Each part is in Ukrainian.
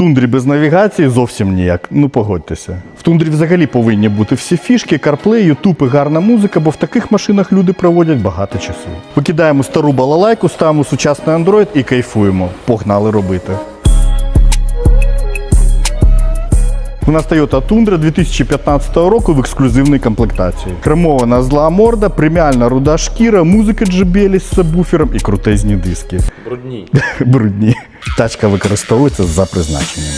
тундрі без навігації зовсім ніяк. Ну погодьтеся. В тундрі взагалі повинні бути всі фішки, карплей, ютуб і гарна музика, бо в таких машинах люди проводять багато часу. Викидаємо стару балалайку, ставимо сучасний Android і кайфуємо. Погнали робити. У нас Toyota Tundra 2015 року в ексклюзивній комплектації. Кремована зла морда, преміальна руда шкіра, музика джебелі з сабвуфером і крутезні диски. Брудні. Брудні. Тачка використовується за призначенням.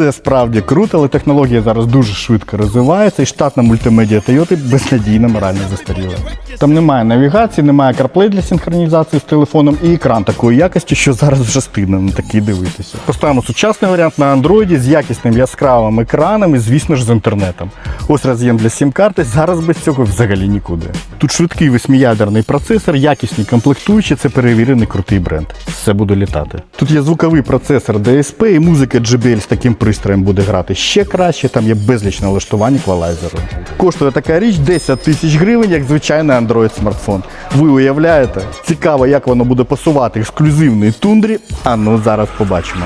Все справді круто, але технологія зараз дуже швидко розвивається, і штатна мультимедіа Toyota безнадійно морально застаріла. Там немає навігації, немає CarPlay для синхронізації з телефоном і екран такої якості, що зараз вже стидно на такий дивитися. Поставимо сучасний варіант на Android з якісним яскравим екраном і, звісно ж, з інтернетом. Ось роз'єм для сім-карти, зараз без цього взагалі нікуди. Тут швидкий восьмиядерний процесор, якісні комплектуючі, це перевірений крутий бренд. Все буде літати. Тут є звуковий процесор DSP і музика JBL з таким пристроєм буде грати ще краще. Там є безліч налаштувань еквалайзеру. Коштує така річ 10 тисяч гривень, як звичайний Android смартфон. Ви уявляєте? Цікаво, як воно буде пасувати ексклюзивній тундрі. А ну зараз побачимо.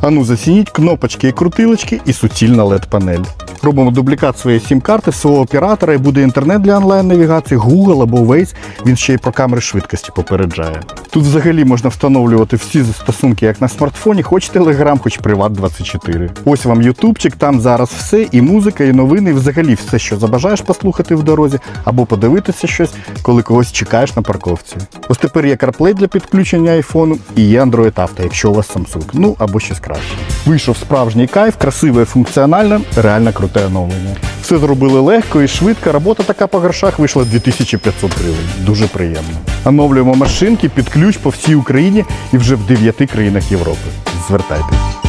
Ану, зацініть кнопочки і крутилочки і суцільна LED-панель. Робимо дублікат своєї сім-карти, свого оператора і буде інтернет для онлайн-навігації, Google або Waze. Він ще й про камери швидкості попереджає. Тут взагалі можна встановлювати всі застосунки як на смартфоні, хоч Telegram, хоч Privat24. Ось вам ютубчик, там зараз все, і музика, і новини, і взагалі все, що забажаєш послухати в дорозі, або подивитися щось, коли когось чекаєш на парковці. Ось тепер є CarPlay для підключення айфону і є Android Auto, якщо у вас Samsung, ну або щось краще. Вийшов справжній кайф, красиве, функціональне, реально круте оновлення. Все зробили легко і швидко. Робота така по грошах вийшла 2500 гривень. Дуже приємно. Оновлюємо машинки під ключ по всій Україні і вже в 9 країнах Європи. Звертайтесь.